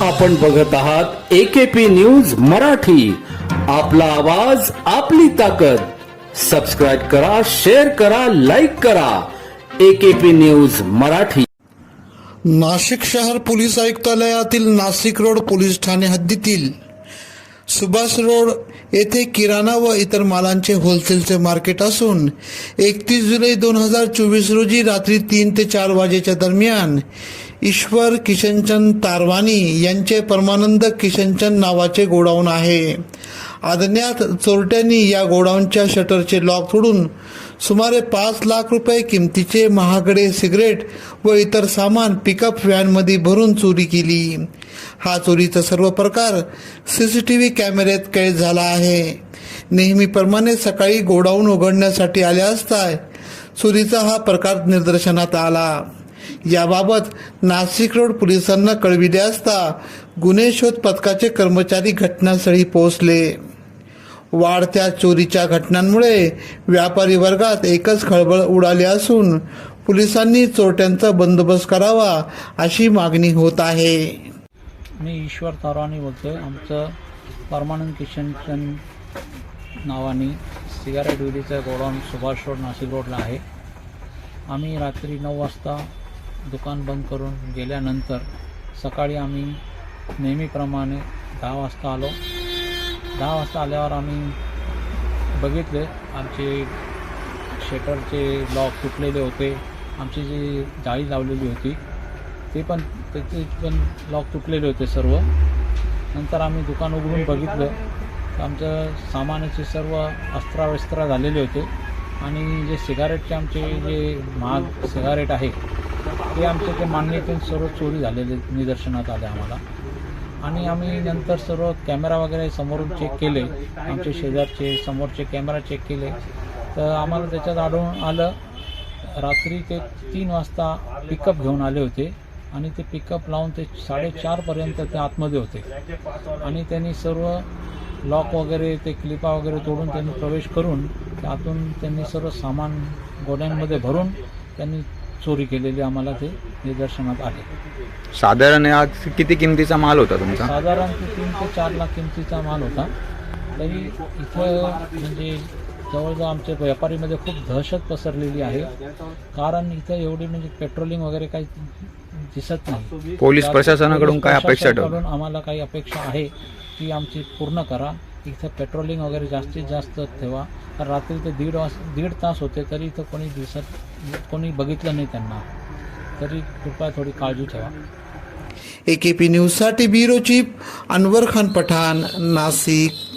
आपण बघत आहात एकेपी न्यूज मराठी. आपला आवाज आपली ताकद. सबस्क्राईब करा शेअर करा लाईक करा. AKP news Marathi. नाशिक शहर पोलीस आयुक्तालयातील नाशिक रोड पोलीस ठाणे हद्दीतील सुभाष रोड येथे किराणा व इतर मालांचे होलसेलचे मार्केट असून एकतीस जुलै दोन हजार चोवीस रोजी रात्री तीन ते चार वाजेच्या दरम्यान ईश्वर किशनचंद तारवानी यांचे परमानंद किशनचंद नावाचे गोडाऊन आहे. अज्ञात चोरट्यांनी या गोडाऊनच्या शटरचे लॉक तोडून सुमारे पाच लाख रुपये किमतीचे महागडे सिगरेट व इतर सामान पिकअप व्हॅनमध्ये भरून चोरी केली. हा चोरीचा सर्व प्रकार सी सी टी व्ही कॅमेऱ्यात कैद झाला आहे. नेहमीप्रमाणे सकाळी गोडाऊन उघडण्यासाठी आले असता चोरीचा हा प्रकार निदर्शनात आला. याबाबत नाशिक रोड पोलिसांना कळविले असता गुन्हे शोध पथकाचे कर्मचारी घटनास्थळी पोहोचले. वाढत्या चोरीच्या घटनांमुळे व्यापारी वर्गात एकच खळबळ उडाली असून पोलिसांनी चोरट्यांचा बंदोबस्त करावा अशी मागणी होत आहे. मी ईश्वर तारवानी बोलतोय. आमचं परमानंद किशनचंद नावाने सिगारेट विडीचं गोडाऊन सुभाष रोड नाशिक रोडला आहे. आम्ही रात्री नऊ वाजता दुकान बंद करून गेल्यानंतर सकाळी आम्ही नेहमीप्रमाणे दहा वाजता आलो. दहा वाजता आल्यावर आम्ही बघितले. आमचे शटरचे लॉक तुटलेले होते. आमची जी जाळी लावलेली होती ते पण त्याचे पण लॉक तुटलेले होते सर्व. नंतर आम्ही दुकान उघडून बघितलं. तर आमचं सामानाचे सर्व अस्त्रावस्त्र झालेले होते. आणि जे सिगारेटचे आमचे जे महाग सिगारेट आहे ते आमचे ते मांडणीतून सर्व चोरी झालेले निदर्शनात आले आम्हाला. आणि आम्ही नंतर सर्व कॅमेरा वगैरे समोरून चेक केले. आमचे शेजारचे समोरचे कॅमेरा चेक केले. तर आम्हाला त्याच्यात आढळून आलं रात्री ते तीन वाजता पिकअप घेऊन आले होते आणि ते पिकअप लावून ते साडेचारपर्यंत ते आतमध्ये होते. आणि त्यांनी सर्व लॉक वगैरे ते क्लिपा वगैरे तोडून त्यांनी प्रवेश करून त्यातून त्यांनी सर्व सामान गोड्यांमध्ये भरून त्यांनी चोरी केलेली आम्हाला ते निदर्शनात आले साधारण आज किती किमतीचा माल होता तुमचा? साधारण ते तीन ते चार लाख किमतीचा माल होता. तरी इथं म्हणजे जवळजवळ आमच्या व्यापारीमध्ये खूप दहशत पसरलेली आहे. कारण इथं एवढी म्हणजे पेट्रोलिंग वगैरे काही दिसत नाही. पोलीस प्रशासनाकडून काय अपेक्षा? प्रशासनाकडून आम्हाला काही अपेक्षा आहे की आमची पूर्ण करा. इथं पेट्रोलिंग वगैरे जास्तीत जास्त ठेवा. कारण रात्री ते दीड वाज दीड तास होते तरी इथं कोणी दिवसात कोणी बघितलं नाही त्यांना. तरी कृपया थोडी काळजी ठेवा. ए के पी न्यूजसाठी ब्युरो चीफ अनवर खान पठाण नाशिक.